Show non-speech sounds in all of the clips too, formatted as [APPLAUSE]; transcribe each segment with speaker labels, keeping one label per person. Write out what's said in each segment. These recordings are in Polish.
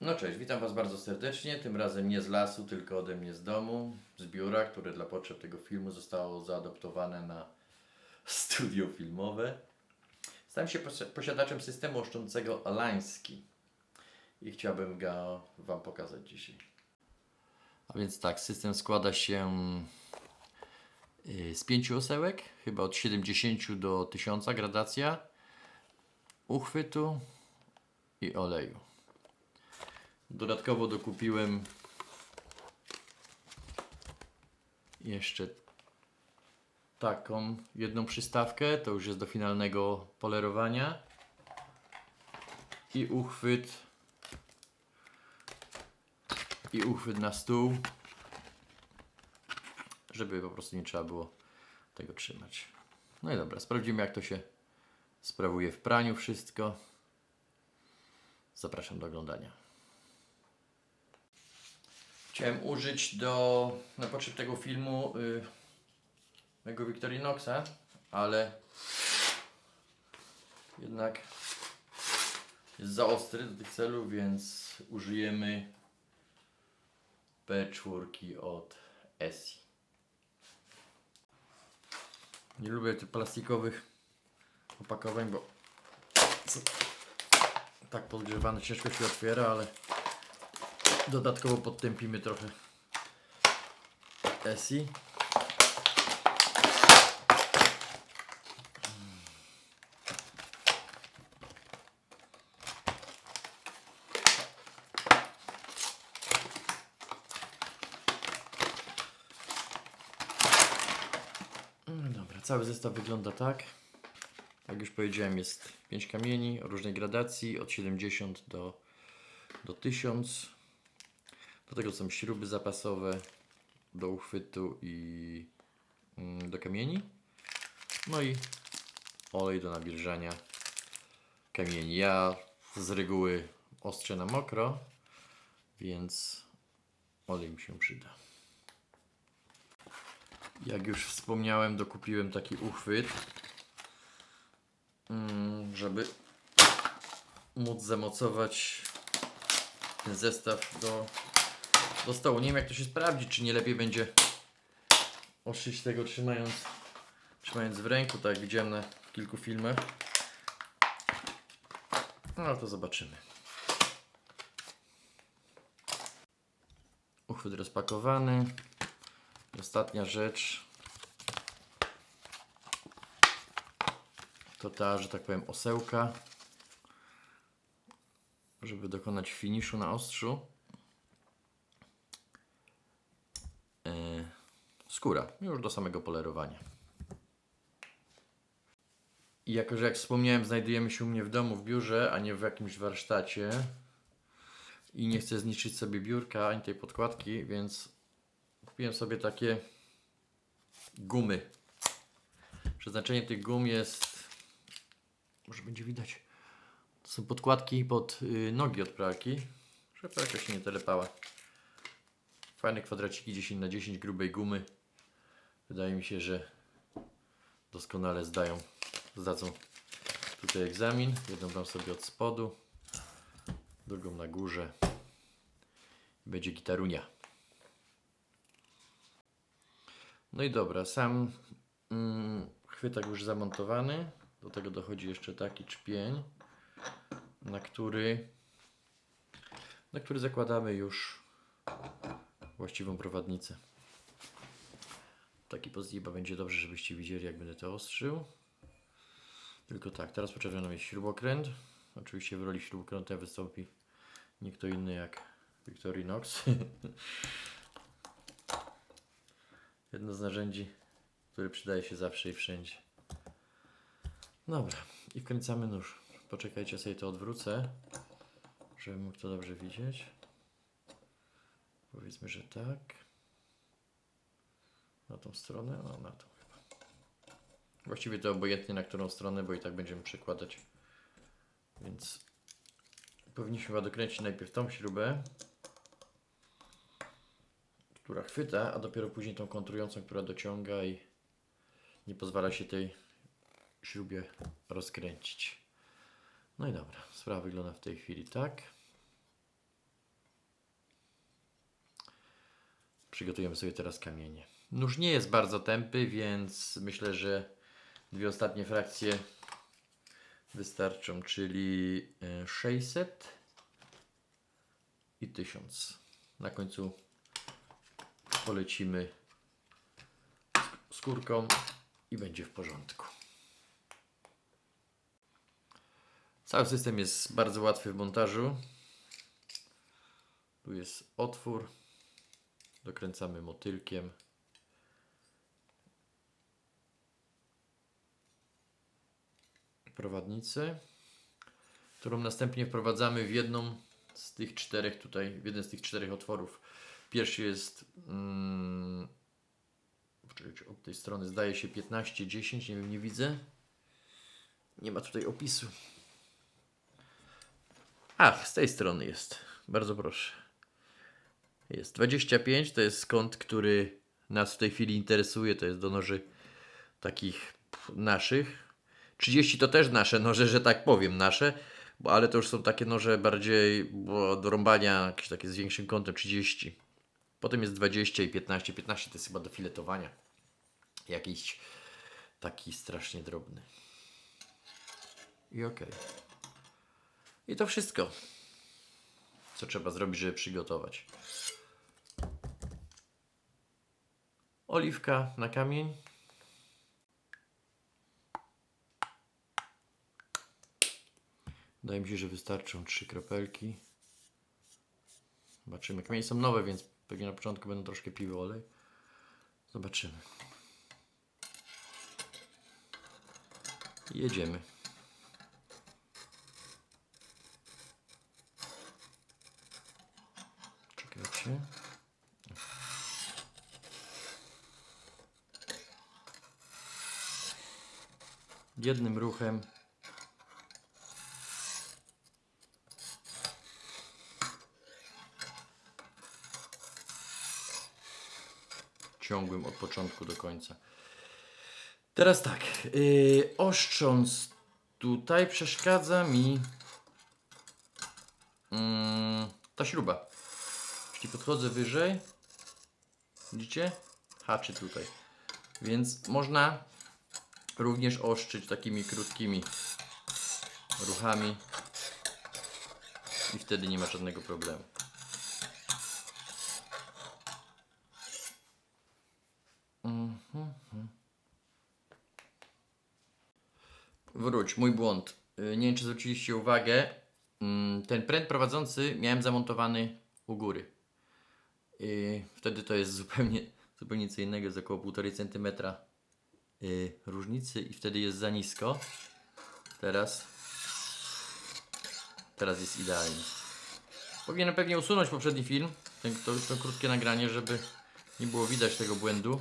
Speaker 1: No cześć, witam Was bardzo serdecznie. Tym razem nie z lasu, tylko ode mnie z domu, z biura, które dla potrzeb tego filmu zostało zaadoptowane na [LAUGHS] studio filmowe. Stałem się posi- posiadaczem systemu oszczącego Alański i chciałbym go Wam pokazać dzisiaj. A więc tak, system składa się y, z pięciu osełek, chyba od 70 do 1000 gradacja, uchwytu i oleju. Dodatkowo dokupiłem jeszcze taką jedną przystawkę, to już jest do finalnego polerowania i uchwyt i uchwyt na stół, żeby po prostu nie trzeba było tego trzymać. No i dobra, sprawdzimy jak to się sprawuje w praniu wszystko. Zapraszam do oglądania. Chciałem użyć do, na potrzeb tego filmu y, mego Victorinoxa, ale jednak jest za ostry do tych celów, więc użyjemy P4 od Esi. Nie lubię tych plastikowych opakowań, bo tak podgrzewane ciężko się otwiera, ale Dodatkowo podtępimy trochę Esi. No dobra, cały zestaw wygląda tak. Jak już powiedziałem, jest 5 kamieni o różnej gradacji, od 70 do, do 1000. Do tego są śruby zapasowe do uchwytu i mm, do kamieni. No i olej do nawilżania kamieni. Ja z reguły ostrzę na mokro, więc olej mi się przyda. Jak już wspomniałem, dokupiłem taki uchwyt, mm, żeby móc zamocować ten zestaw do do stołu. Nie wiem jak to się sprawdzi, czy nie lepiej będzie oszyć tego trzymając, trzymając w ręku, tak jak widziałem na kilku filmach. No ale to zobaczymy. Uchwyt rozpakowany. Ostatnia rzecz to ta, że tak powiem, osełka, żeby dokonać finiszu na ostrzu. Skóra, już do samego polerowania. I jako, że jak wspomniałem, znajdujemy się u mnie w domu, w biurze, a nie w jakimś warsztacie i nie chcę zniszczyć sobie biurka ani tej podkładki, więc kupiłem sobie takie gumy. Przeznaczenie tych gum jest, może będzie widać, to są podkładki pod y, nogi od pralki, żeby pralka się nie telepała. Fajne kwadraciki 10 na 10 grubej gumy. Wydaje mi się, że doskonale zdają, zdadzą tutaj egzamin. Jedną dam sobie od spodu, drugą na górze. Będzie gitarunia. No i dobra, sam mm, chwytak już zamontowany. Do tego dochodzi jeszcze taki czpień, na który, na który zakładamy już właściwą prowadnicę. Taki pozdiba będzie dobrze, żebyście widzieli, jak będę to ostrzył. Tylko tak, teraz potrzebny jest śrubokręt. Oczywiście w roli śrubokręta wystąpi nie kto inny jak Victorinox. [LAUGHS] Jedno z narzędzi, które przydaje się zawsze i wszędzie. Dobra, i wkręcamy nóż. Poczekajcie, sobie to odwrócę, żeby mógł to dobrze widzieć. Powiedzmy, że tak na tą stronę, no na tą chyba. Właściwie to obojętnie na którą stronę, bo i tak będziemy przekładać. Więc powinniśmy chyba dokręcić najpierw tą śrubę, która chwyta, a dopiero później tą kontrującą, która dociąga i nie pozwala się tej śrubie rozkręcić. No i dobra, sprawa wygląda w tej chwili tak. Przygotujemy sobie teraz kamienie. Nóż nie jest bardzo tępy, więc myślę, że dwie ostatnie frakcje wystarczą, czyli e, 600 i 1000. Na końcu polecimy skórką i będzie w porządku. Cały system jest bardzo łatwy w montażu. Tu jest otwór. Dokręcamy motylkiem. Prowadnicę, którą następnie wprowadzamy w jedną z tych czterech tutaj, w jeden z tych czterech otworów. Pierwszy jest mm, od tej strony zdaje się 15, 10, nie wiem, nie widzę. Nie ma tutaj opisu. Ach, z tej strony jest. Bardzo proszę. Jest 25, to jest kąt, który nas w tej chwili interesuje, to jest do noży takich naszych. 30 to też nasze noże, że tak powiem, nasze, bo, ale to już są takie noże bardziej bo do rąbania, jakieś takie z większym kątem, 30. Potem jest 20 i 15. 15 to jest chyba do filetowania. Jakiś taki strasznie drobny. I okej. I to wszystko, co trzeba zrobić, żeby przygotować. Oliwka na kamień. Wydaje mi się, że wystarczą trzy kropelki. Zobaczymy. Kamienie są nowe, więc pewnie na początku będą troszkę piły olej. Zobaczymy. Jedziemy. Czekajcie. Jednym ruchem ciągłym od początku do końca. Teraz tak, yy, oszcząc tutaj przeszkadza mi mm, ta śruba. Jeśli podchodzę wyżej, widzicie? Haczy tutaj. Więc można również oszczyć takimi krótkimi ruchami i wtedy nie ma żadnego problemu. Wróć, mój błąd. Y, Nie wiem, czy zwróciliście uwagę. Mm, Ten pręt prowadzący miałem zamontowany u góry. Y, Wtedy to jest [LAUGHS] zupełnie, zupełnie co innego, jest około 1,5 cm różnicy i wtedy jest za nisko. Teraz, teraz jest idealnie. Powinienem pewnie usunąć poprzedni film, ten, to, to krótkie nagranie, żeby nie było widać tego błędu.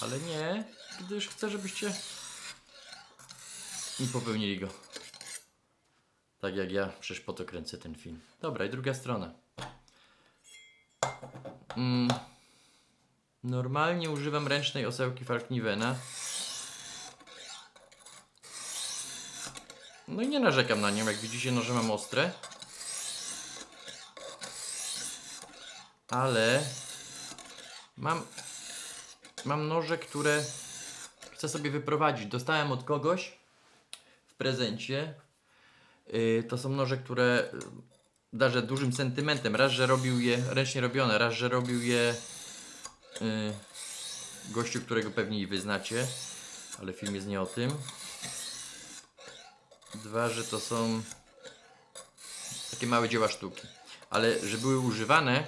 Speaker 1: Ale nie, gdyż chcę, żebyście nie popełnili go. Tak jak ja, przecież po to kręcę ten film. Dobra, i druga strona. Mm. Normalnie używam ręcznej osełki Falknivena. No i nie narzekam na nią, jak widzicie noże mam ostre. Ale mam mam noże, które chcę sobie wyprowadzić. Dostałem od kogoś w prezencie. Yy, to są noże, które yy, darzę dużym sentymentem. Raz, że robił je ręcznie robione, raz, że robił je yy, gościu, którego pewnie i wyznacie, ale film jest nie o tym. Dwa, że to są takie małe dzieła sztuki. Ale że były używane,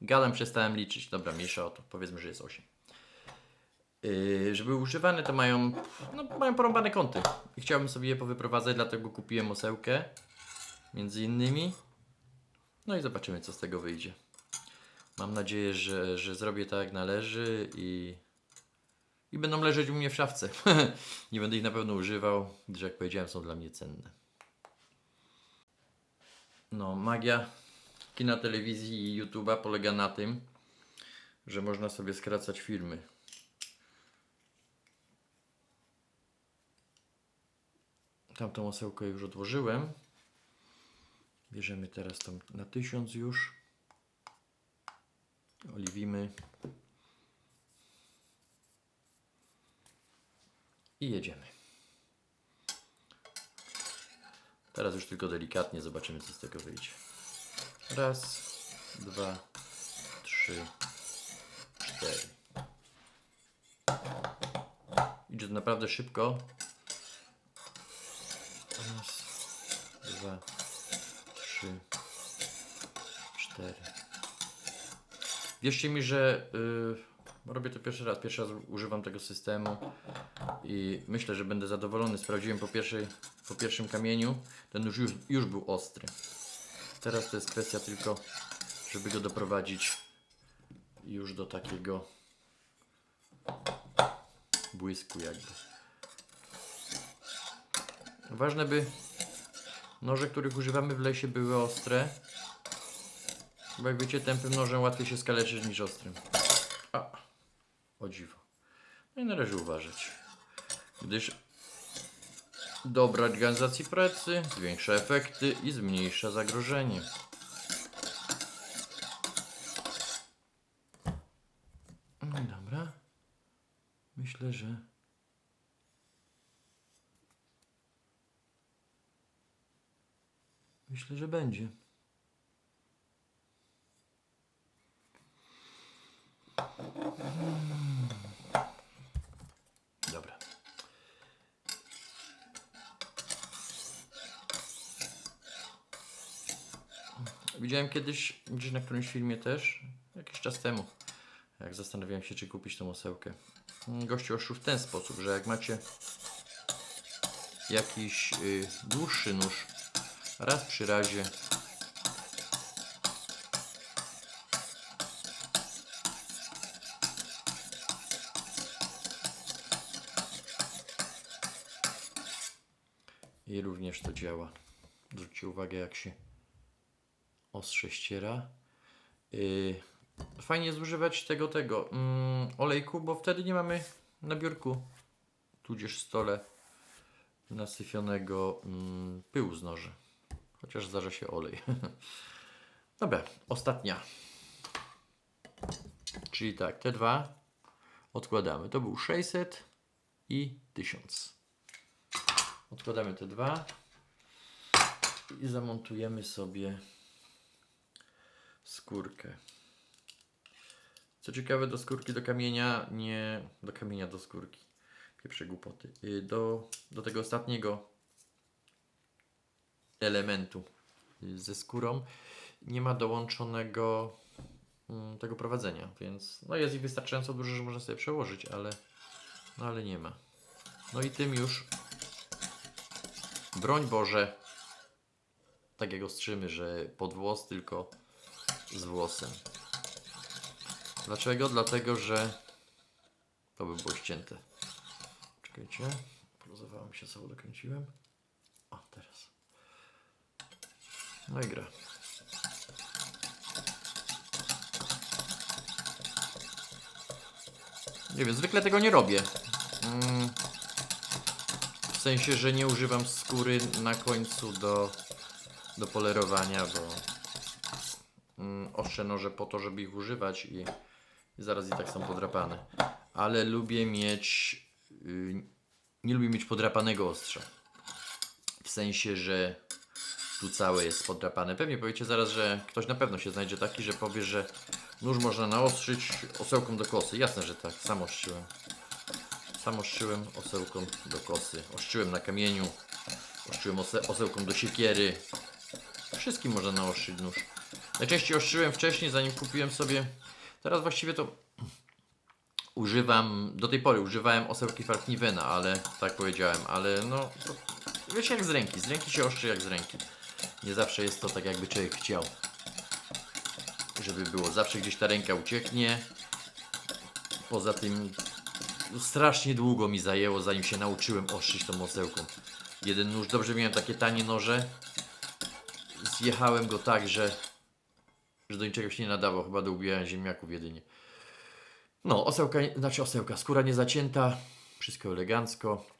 Speaker 1: Gadam, przestałem liczyć. Dobra, mniejsza o to. Powiedzmy, że jest 8. Yy, żeby używane to mają, no, mają porąbane kąty. I chciałbym sobie je powyprowadzać, dlatego kupiłem osełkę. Między innymi. No i zobaczymy, co z tego wyjdzie. Mam nadzieję, że, że zrobię tak jak należy i, i będą leżeć u mnie w szafce. [LAUGHS] Nie będę ich na pewno używał, gdyż jak powiedziałem, są dla mnie cenne. No, magia kina, telewizji i YouTube'a polega na tym, że można sobie skracać filmy. Tamtą osełkę już odłożyłem. Bierzemy teraz tą na 1000 już. Oliwimy. I jedziemy. Teraz już tylko delikatnie zobaczymy, co z tego wyjdzie. Raz, dwa, trzy, cztery. Idzie to naprawdę szybko. Raz, dwa, trzy, cztery. Wierzcie mi, że y, robię to pierwszy raz. Pierwszy raz używam tego systemu i myślę, że będę zadowolony. Sprawdziłem po, pierwszej, po pierwszym kamieniu. Ten już, już, już był ostry. Teraz to jest kwestia tylko, żeby go doprowadzić już do takiego błysku jakby. Ważne by noże, których używamy w lesie były ostre. Bo jak wiecie, tępym nożem łatwiej się skaleczyć niż ostrym. A, o dziwo. No i należy uważać. Gdyż dobra organizacji pracy zwiększa efekty i zmniejsza zagrożenie. No dobra. Myślę, że Myślę, że będzie. Widziałem kiedyś, gdzieś na którymś filmie też, jakiś czas temu, jak zastanawiałem się, czy kupić tą osełkę. Gościu oszył w ten sposób, że jak macie jakiś y, dłuższy nóż, raz przy razie i również to działa. Zwróćcie uwagę, jak się ostrze ściera. Yy, fajnie zużywać tego, tego mm, olejku, bo wtedy nie mamy na biurku, tudzież stole nasyfionego mm, pyłu z noży. Chociaż zdarza się olej. [LAUGHS] Dobra, ostatnia. Czyli tak, te dwa odkładamy. To był 600 i 1000. Odkładamy te dwa i zamontujemy sobie skórkę. Co ciekawe, do skórki do kamienia, nie do kamienia do skórki. Pieprze głupoty. Y, Do, do tego ostatniego elementu ze skórą nie ma dołączonego mm, tego prowadzenia, więc no jest ich wystarczająco dużo, że można sobie przełożyć, ale, no ale nie ma. No i tym już broń Boże tak jak ostrzymy, że pod włos tylko z włosem. Dlaczego? Dlatego, że to by było ścięte. Czekajcie. Poluzowałem się, sobie dokręciłem. O, teraz. No i gra. Nie wiem, zwykle tego nie robię. Mm, w sensie, że nie używam skóry na końcu do, do polerowania, bo mm, ostrze noże po to, żeby ich używać i, i zaraz i tak są podrapane. Ale lubię mieć. y, nie lubię mieć podrapanego ostrza. W sensie, że tu całe jest podrapane. Pewnie powiecie zaraz, że ktoś na pewno się znajdzie taki, że powie, że nóż można naostrzyć osełką do kosy. Jasne, że tak. Sam ostrzyłem. Sam ostrzyłem osełką do kosy. Ostrzyłem na kamieniu. Ostrzyłem ose osełką do siekiery. Wszystkim można naostrzyć nóż. Najczęściej ostrzyłem wcześniej, zanim kupiłem sobie. Teraz właściwie to używam, do tej pory używałem osełki Falknivena, ale tak powiedziałem, ale no, wiecie jak z ręki, z ręki się ostrzy jak z ręki. Nie zawsze jest to tak jakby człowiek chciał, żeby było. Zawsze gdzieś ta ręka ucieknie. Poza tym no, strasznie długo mi zajęło, zanim się nauczyłem ostrzyć tą osełką. Jeden nóż, dobrze miałem takie tanie noże. Zjechałem go tak, że, że do niczego się nie nadawał, chyba do ubijania ziemniaków jedynie. No, osełka, znaczy osełka, skóra niezacięta, wszystko elegancko.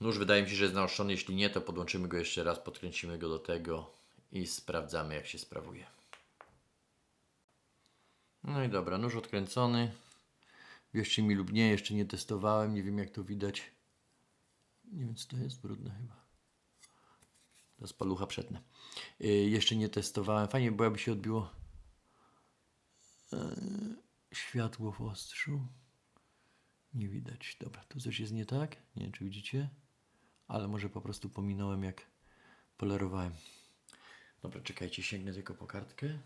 Speaker 1: Nóż wydaje mi się, że jest naoszczony. Jeśli nie, to podłączymy go jeszcze raz, podkręcimy go do tego i sprawdzamy, jak się sprawuje. No i dobra, nóż odkręcony. Wierzcie mi lub nie, jeszcze nie testowałem, nie wiem jak to widać. Nie wiem, co to jest, brudne chyba. Teraz palucha przetnę. Yy, jeszcze nie testowałem. Fajnie było, jakby się odbiło yy, światło w ostrzu. Nie widać. Dobra, tu coś jest nie tak. Nie wiem, czy widzicie. Ale może po prostu pominąłem, jak polerowałem. Dobra, czekajcie, sięgnę tylko po kartkę.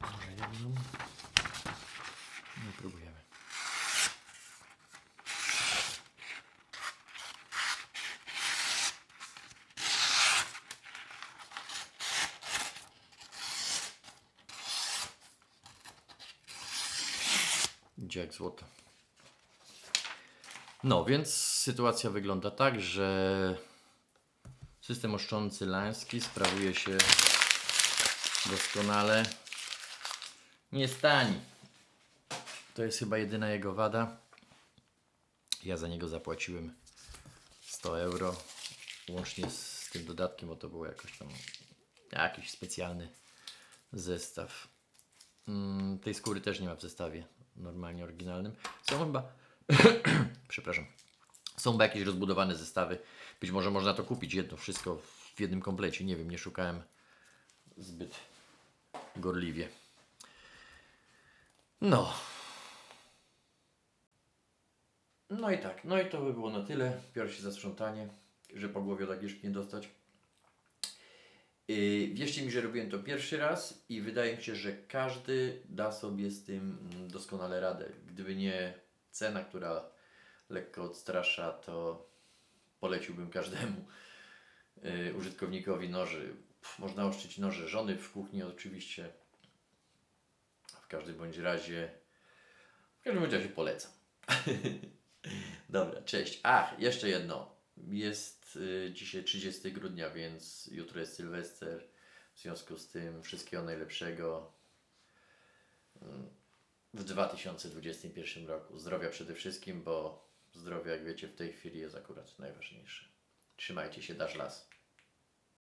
Speaker 1: Może jedną. No, próbujemy. Idzie jak złoto. No, więc sytuacja wygląda tak, że system oszczący Lański sprawuje się doskonale. Nie stani. To jest chyba jedyna jego wada. Ja za niego zapłaciłem 100 euro. Łącznie z tym dodatkiem, bo to był jakoś tam jakiś specjalny zestaw. Mm, tej skóry też nie ma w zestawie normalnie oryginalnym. Są chyba, [CLEARS THROAT] przepraszam, są chyba jakieś rozbudowane zestawy. Być może można to kupić jedno, wszystko w jednym komplecie. Nie wiem, nie szukałem zbyt gorliwie. No. No i tak, no i to by było na tyle. Biorę się za sprzątanie, że po głowie tak jeszcze nie dostać. Yy, wierzcie mi, że robiłem to pierwszy raz i wydaje mi się, że każdy da sobie z tym doskonale radę. Gdyby nie cena, która lekko odstrasza, to poleciłbym każdemu yy, użytkownikowi noży. Można oszczyć noże żony w kuchni oczywiście. W każdym bądź razie, w każdym bądź razie polecam. [LAUGHS] Dobra, cześć. Ach, jeszcze jedno. Jest y, dzisiaj 30 grudnia, więc jutro jest Sylwester. W związku z tym wszystkiego najlepszego mm, w 2021 roku. Zdrowia przede wszystkim, bo zdrowie, jak wiecie, w tej chwili jest akurat najważniejsze. Trzymajcie się, dasz las.